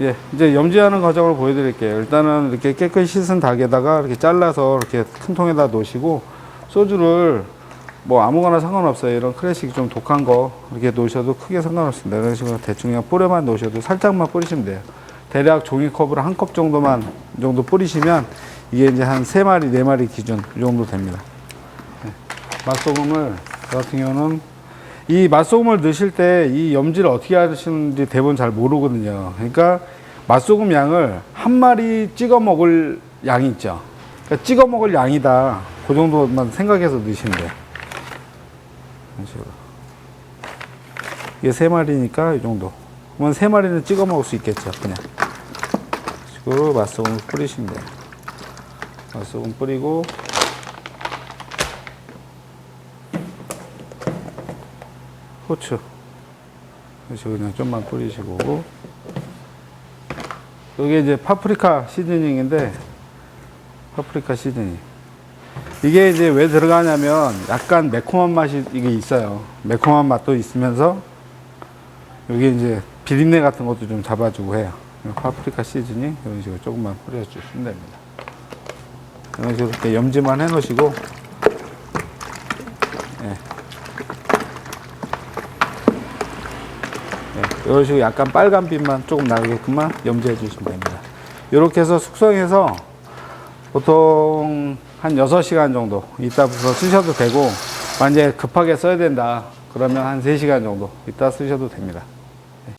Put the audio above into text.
예, 이제 염지하는 과정을 보여드릴게요. 일단은 이렇게 깨끗이 씻은 닭에다가 이렇게 잘라서 이렇게 큰 통에다 놓으시고 소주를 뭐 아무거나 상관없어요. 이런 클래식 좀 독한 거 이렇게 놓으셔도 크게 상관없습니다. 이런 식으로 대충 그냥 뿌려만 놓으셔도 살짝만 뿌리시면 돼요. 대략 종이컵으로 한 컵 정도만 이 정도 뿌리시면 이게 이제 한 세 마리 네 마리 기준 이 정도 됩니다. 예. 맛소금을 저 같은 경우는 이 맛소금을 넣으실 때 이 염지를 어떻게 하시는지 대부분 잘 모르거든요. 그러니까 맛소금 양을 한 마리 찍어 먹을 양이 있죠. 그러니까 찍어 먹을 양이다. 그 정도만 생각해서 넣으시면 돼요. 이게 세 마리니까 이 정도. 그러면 세 마리는 찍어 먹을 수 있겠죠. 그냥. 식으로 맛소금을 뿌리시면 돼요. 맛소금 뿌리고 후추. 그래서 그냥 좀만 뿌리시고. 이게 이제 파프리카 시즈닝인데, 파프리카 시즈닝. 이게 이제 왜 들어가냐면 약간 매콤한 맛이 이게 있어요. 매콤한 맛도 있으면서 여기 이제 비린내 같은 것도 좀 잡아주고 해요. 파프리카 시즈닝 이런 식으로 조금만 뿌려주시면 됩니다. 이런 식으로 이렇게 염지만 해 놓으시고 네, 이런 식으로 약간 빨간 빛만 조금 나게끔만 염제해 주시면 됩니다. 이렇게 해서 숙성해서 보통 한 6시간 정도 이따부터 쓰셔도 되고 만약에 급하게 써야 된다 그러면 한 3시간 정도 이따 쓰셔도 됩니다. 네.